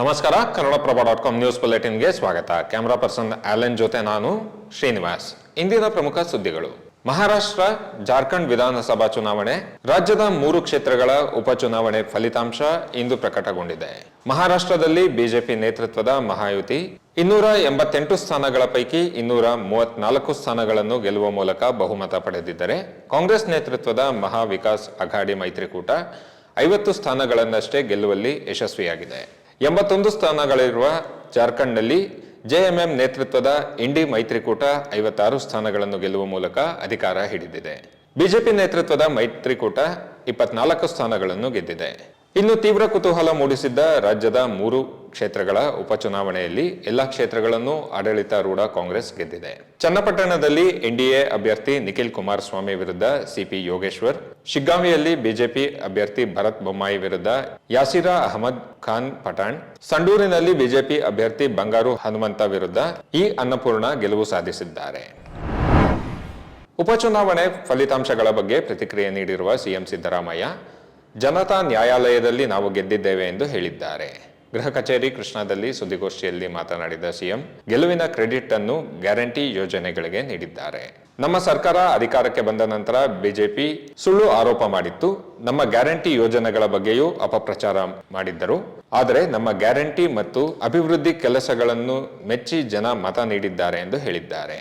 ನಮಸ್ಕಾರ Kannadaprabha dot com news ಬುಲೆಟಿನ್ಗೆ ಸ್ವಾಗತ. ಕ್ಯಾಮರಾ ಪರ್ಸನ್ ಆಲೆನ್ ಜೊತೆ ನಾನು ಶ್ರೀನಿವಾಸ್. ಇಂದಿನ ಪ್ರಮುಖ ಸುದ್ದಿಗಳು. ಮಹಾರಾಷ್ಟ್ರ ಜಾರ್ಖಂಡ್ ವಿಧಾನಸಭಾ ಚುನಾವಣೆ, ರಾಜ್ಯದ ಮೂರು ಕ್ಷೇತ್ರಗಳ ಉಪಚುನಾವಣೆ ಫಲಿತಾಂಶ ಇಂದು ಪ್ರಕಟಗೊಂಡಿದೆ. ಮಹಾರಾಷ್ಟ್ರದಲ್ಲಿ ಬಿಜೆಪಿ ನೇತೃತ್ವದ ಮಹಾಯುತಿ, ಇನ್ನೂರ ಎಂಬತ್ತೆಂಟು ಸ್ಥಾನಗಳ ಪೈಕಿ ಇನ್ನೂರ ಮೂವತ್ನಾಲ್ಕು ಸ್ಥಾನಗಳನ್ನು ಗೆಲ್ಲುವ ಮೂಲಕ ಬಹುಮತ ಪಡೆದಿದ್ದರೆ, ಕಾಂಗ್ರೆಸ್ ನೇತೃತ್ವದ ಮಹಾವಿಕಾಸ್ ಅಘಾಡಿ ಮೈತ್ರಿಕೂಟ ಐವತ್ತು ಸ್ಥಾನಗಳನ್ನಷ್ಟೇ ಗೆಲ್ಲುವಲ್ಲಿ ಯಶಸ್ವಿಯಾಗಿದೆ. ಎಂಬತ್ತೊಂದು ಸ್ಥಾನಗಳಿರುವ ಜಾರ್ಖಂಡ್ನಲ್ಲಿ ಜೆಎಂಎಂ ನೇತೃತ್ವದ ಇಂಡಿ ಮೈತ್ರಿಕೂಟ ಐವತ್ತಾರು ಸ್ಥಾನಗಳನ್ನು ಗೆಲ್ಲುವ ಮೂಲಕ ಅಧಿಕಾರ ಹಿಡಿದಿದೆ. ಬಿಜೆಪಿ ನೇತೃತ್ವದ ಮೈತ್ರಿಕೂಟ ಇಪ್ಪತ್ನಾಲ್ಕು ಸ್ಥಾನಗಳನ್ನು ಗೆದ್ದಿದೆ. ಇನ್ನು ತೀವ್ರ ಕುತೂಹಲ ಮೂಡಿಸಿದ್ದ ರಾಜ್ಯದ ಮೂರು ಕ್ಷೇತ್ರಗಳ ಉಪಚುನಾವಣೆಯಲ್ಲಿ ಎಲ್ಲಾ ಕ್ಷೇತ್ರಗಳನ್ನು ಆಡಳಿತಾರೂಢ ಕಾಂಗ್ರೆಸ್ ಗೆದ್ದಿದೆ. ಚನ್ನಪಟ್ಟಣದಲ್ಲಿ ಎನ್ಡಿಎ ಅಭ್ಯರ್ಥಿ ನಿಖಿಲ್ ಕುಮಾರಸ್ವಾಮಿ ವಿರುದ್ಧ ಸಿಪಿ ಯೋಗೇಶ್ವರ್, ಶಿಗ್ಗಾಂವಿಯಲ್ಲಿ ಬಿಜೆಪಿ ಅಭ್ಯರ್ಥಿ ಭರತ್ ಬೊಮ್ಮಾಯಿ ವಿರುದ್ಧ ಯಾಸಿರಾ ಅಹಮದ್ ಖಾನ್ ಪಠಾಣ್, ಸಂಡೂರಿನಲ್ಲಿ ಬಿಜೆಪಿ ಅಭ್ಯರ್ಥಿ ಬಂಗಾರು ಹನುಮಂತ ವಿರುದ್ಧ ಈ ಅನ್ನಪೂರ್ಣ ಗೆಲುವು ಸಾಧಿಸಿದ್ದಾರೆ. ಉಪಚುನಾವಣೆ ಫಲಿತಾಂಶಗಳ ಬಗ್ಗೆ ಪ್ರತಿಕ್ರಿಯೆ ನೀಡಿರುವ ಸಿಎಂ ಸಿದ್ದರಾಮಯ್ಯ, ಜನತಾ ನ್ಯಾಯಾಲಯದಲ್ಲಿ ನಾವು ಗೆದ್ದಿದ್ದೇವೆ ಎಂದು ಹೇಳಿದ್ದಾರೆ. ಗೃಹ ಕಚೇರಿ ಕೃಷ್ಣಾದಲ್ಲಿ ಸುದ್ದಿಗೋಷ್ಠಿಯಲ್ಲಿ ಮಾತನಾಡಿದ ಸಿಎಂ, ಗೆಲುವಿನ ಕ್ರೆಡಿಟ್ ಅನ್ನು ಗ್ಯಾರಂಟಿ ಯೋಜನೆಗಳಿಗೆ ನೀಡಿದ್ದಾರೆ. ನಮ್ಮ ಸರ್ಕಾರ ಅಧಿಕಾರಕ್ಕೆ ಬಂದ ನಂತರ ಬಿಜೆಪಿ ಸುಳ್ಳು ಆರೋಪ ಮಾಡಿತ್ತು. ನಮ್ಮ ಗ್ಯಾರಂಟಿ ಯೋಜನೆಗಳ ಬಗ್ಗೆಯೂ ಅಪಪ್ರಚಾರ ಮಾಡಿದ್ದರು. ಆದರೆ ನಮ್ಮ ಗ್ಯಾರಂಟಿ ಮತ್ತು ಅಭಿವೃದ್ಧಿ ಕೆಲಸಗಳನ್ನು ಮೆಚ್ಚಿ ಜನ ಮತ ನೀಡಿದ್ದಾರೆ ಎಂದು ಹೇಳಿದ್ದಾರೆ.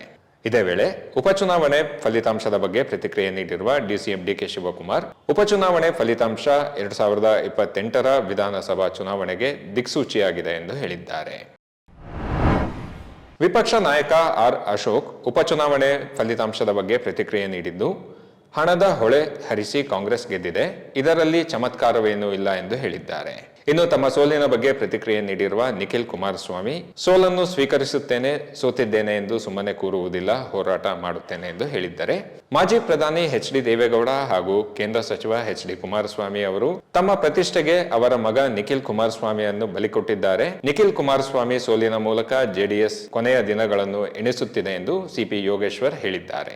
ಇದೇ ವೇಳೆ ಉಪಚುನಾವಣೆ ಫಲಿತಾಂಶದ ಬಗ್ಗೆ ಪ್ರತಿಕ್ರಿಯೆ ನೀಡಿರುವ ಡಿಸಿಎಂ ಡಿಕೆ ಶಿವಕುಮಾರ್, ಉಪಚುನಾವಣೆ ಫಲಿತಾಂಶ ಎರಡ್ ಸಾವಿರದ ಇಪ್ಪತ್ತೆಂಟರ ವಿಧಾನಸಭಾ ಚುನಾವಣೆಗೆ ದಿಕ್ಸೂಚಿಯಾಗಿದೆ ಎಂದು ಹೇಳಿದ್ದಾರೆ. ವಿಪಕ್ಷ ನಾಯಕ ಆರ್ ಅಶೋಕ್ ಉಪಚುನಾವಣೆ ಫಲಿತಾಂಶದ ಬಗ್ಗೆ ಪ್ರತಿಕ್ರಿಯೆ ನೀಡಿದ್ದು ಹಣದ ಹೊಳೆ ಹರಿಸಿ ಕಾಂಗ್ರೆಸ್ ಗೆದ್ದಿದೆ. ಇದರಲ್ಲಿ ಚಮತ್ಕಾರವೇನೂ ಇಲ್ಲ ಎಂದು ಹೇಳಿದ್ದಾರೆ. ಇನ್ನು ತಮ್ಮ ಸೋಲಿನ ಬಗ್ಗೆ ಪ್ರತಿಕ್ರಿಯೆ ನೀಡಿರುವ ನಿಖಿಲ್ ಕುಮಾರಸ್ವಾಮಿ, ಸೋಲನ್ನು ಸ್ವೀಕರಿಸುತ್ತೇನೆ, ಸೋತಿದ್ದೇನೆ ಎಂದು ಸುಮ್ಮನೆ ಕೂರುವುದಿಲ್ಲ, ಹೋರಾಟ ಮಾಡುತ್ತೇನೆ ಎಂದು ಹೇಳಿದ್ದಾರೆ. ಮಾಜಿ ಪ್ರಧಾನಿ ಎಚ್ ಡಿ ದೇವೇಗೌಡ ಹಾಗೂ ಕೇಂದ್ರ ಸಚಿವ ಎಚ್ ಡಿ ಕುಮಾರಸ್ವಾಮಿ ಅವರು ತಮ್ಮ ಪ್ರತಿಷ್ಠೆಗೆ ಅವರ ಮಗ ನಿಖಿಲ್ ಕುಮಾರಸ್ವಾಮಿಯನ್ನು ಬಲಿಕೊಟ್ಟಿದ್ದಾರೆ ನಿಖಿಲ್ ಕುಮಾರಸ್ವಾಮಿ ಸೋಲಿನ ಮೂಲಕ ಜೆಡಿಎಸ್ ಕೊನೆಯ ದಿನಗಳನ್ನು ಎಣಿಸುತ್ತಿದೆ ಎಂದು ಸಿಪಿ ಯೋಗೇಶ್ವರ್ ಹೇಳಿದ್ದಾರೆ.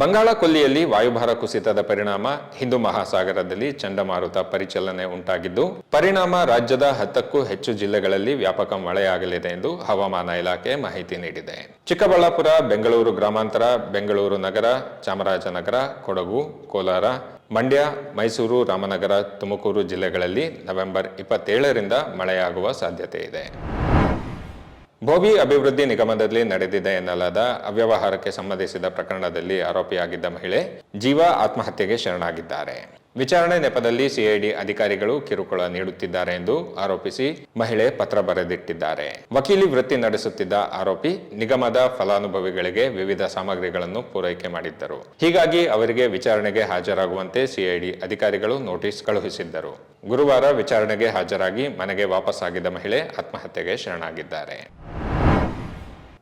ಬಂಗಾಳ ಕೊಲ್ಲಿಯಲ್ಲಿ ವಾಯುಭಾರ ಕುಸಿತದ ಪರಿಣಾಮ ಹಿಂದೂ ಮಹಾಸಾಗರದಲ್ಲಿ ಚಂಡಮಾರುತ ಪರಿಚಲನೆ ಉಂಟಾಗಿದ್ದು, ಪರಿಣಾಮ ರಾಜ್ಯದ ಹತ್ತಕ್ಕೂ ಹೆಚ್ಚು ಜಿಲ್ಲೆಗಳಲ್ಲಿ ವ್ಯಾಪಕ ಮಳೆಯಾಗಲಿದೆ ಎಂದು ಹವಾಮಾನ ಇಲಾಖೆ ಮಾಹಿತಿ ನೀಡಿದೆ. ಚಿಕ್ಕಬಳ್ಳಾಪುರ, ಬೆಂಗಳೂರು ಗ್ರಾಮಾಂತರ, ಬೆಂಗಳೂರು ನಗರ, ಚಾಮರಾಜನಗರ, ಕೊಡಗು, ಕೋಲಾರ, ಮಂಡ್ಯ, ಮೈಸೂರು, ರಾಮನಗರ, ತುಮಕೂರು ಜಿಲ್ಲೆಗಳಲ್ಲಿ ನವೆಂಬರ್ ಇಪ್ಪತ್ತೇಳರಿಂದ ಮಳೆಯಾಗುವ ಸಾಧ್ಯತೆ ಇದೆ. ಭೋವಿ ಅಭಿವೃದ್ಧಿ ನಿಗಮದಲ್ಲಿ ನಡೆದಿದೆ ಎನ್ನಲಾದ ಅವ್ಯವಹಾರಕ್ಕೆ ಸಂಬಂಧಿಸಿದ ಪ್ರಕರಣದಲ್ಲಿ ಆರೋಪಿಯಾಗಿದ್ದ ಮಹಿಳೆ ಜೀವ ಆತ್ಮಹತ್ಯೆಗೆ ಶರಣಾಗಿದ್ದಾರೆ. ವಿಚಾರಣೆ ನೆಪದಲ್ಲಿ ಸಿಐಡಿ ಅಧಿಕಾರಿಗಳು ಕಿರುಕುಳ ನೀಡುತ್ತಿದ್ದಾರೆ ಎಂದು ಆರೋಪಿಸಿ ಮಹಿಳೆ ಪತ್ರ ಬರೆದಿಟ್ಟಿದ್ದಾರೆ. ವಕೀಲಿ ವೃತ್ತಿ ನಡೆಸುತ್ತಿದ್ದ ಆರೋಪಿ ನಿಗಮದ ಫಲಾನುಭವಿಗಳಿಗೆ ವಿವಿಧ ಸಾಮಗ್ರಿಗಳನ್ನು ಪೂರೈಕೆ ಮಾಡಿದ್ದರು. ಹೀಗಾಗಿ ಅವರಿಗೆ ವಿಚಾರಣೆಗೆ ಹಾಜರಾಗುವಂತೆ ಸಿಐಡಿ ಅಧಿಕಾರಿಗಳು ನೋಟಿಸ್ ಕಳುಹಿಸಿದ್ದರು. ಗುರುವಾರ ವಿಚಾರಣೆಗೆ ಹಾಜರಾಗಿ ಮನೆಗೆ ವಾಪಸ್ಸಾಗಿದ್ದ ಮಹಿಳೆ ಆತ್ಮಹತ್ಯೆಗೆ ಶರಣಾಗಿದ್ದಾರೆ.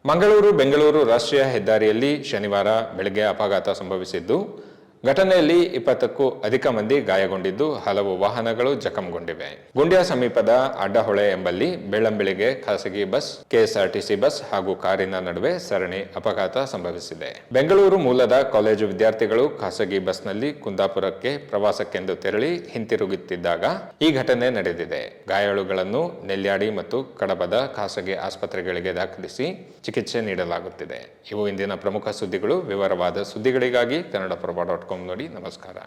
ಮಂಗಳೂರು ಬೆಂಗಳೂರು ರಾಷ್ಟ್ರೀಯ ಹೆದ್ದಾರಿಯಲ್ಲಿ ಶನಿವಾರ ಬೆಳಗ್ಗೆ ಅಪಘಾತ ಸಂಭವಿಸಿದ್ದು ಘಟನೆಯಲ್ಲಿ ಇಪ್ಪತ್ತಕ್ಕೂ ಅಧಿಕ ಮಂದಿ ಗಾಯಗೊಂಡಿದ್ದು ಹಲವು ವಾಹನಗಳು ಜಖಂಗೊಂಡಿವೆ. ಗುಂಡ್ಯ ಸಮೀಪದ ಅಡ್ಡಹೊಳೆ ಎಂಬಲ್ಲಿ ಬೆಳ್ಳಂಬೆಳಿಗ್ಗೆ ಖಾಸಗಿ ಬಸ್, ಕೆಎಸ್ಆರ್ಟಿಸಿ ಬಸ್ ಹಾಗೂ ಕಾರಿನ ನಡುವೆ ಸರಣಿ ಅಪಘಾತ ಸಂಭವಿಸಿದೆ. ಬೆಂಗಳೂರು ಮೂಲದ ಕಾಲೇಜು ವಿದ್ಯಾರ್ಥಿಗಳು ಖಾಸಗಿ ಬಸ್ನಲ್ಲಿ ಕುಂದಾಪುರಕ್ಕೆ ಪ್ರವಾಸಕ್ಕೆಂದು ತೆರಳಿ ಹಿಂತಿರುಗುತ್ತಿದ್ದಾಗ ಈ ಘಟನೆ ನಡೆದಿದೆ. ಗಾಯಾಳುಗಳನ್ನು ನೆಲ್ಯಾಡಿ ಮತ್ತು ಕಡಬದ ಖಾಸಗಿ ಆಸ್ಪತ್ರೆಗಳಿಗೆ ದಾಖಲಿಸಿ ಚಿಕಿತ್ಸೆ ನೀಡಲಾಗುತ್ತಿದೆ. ಇವು ಇಂದಿನ ಪ್ರಮುಖ ಸುದ್ದಿಗಳು. ವಿವರವಾದ ಸುದ್ದಿಗಳಿಗಾಗಿ ಕನ್ನಡಪ್ರಭ ಡಾಟ್ ಕಾಮ್ ನೋಡಿ ನಮಸ್ಕಾರ.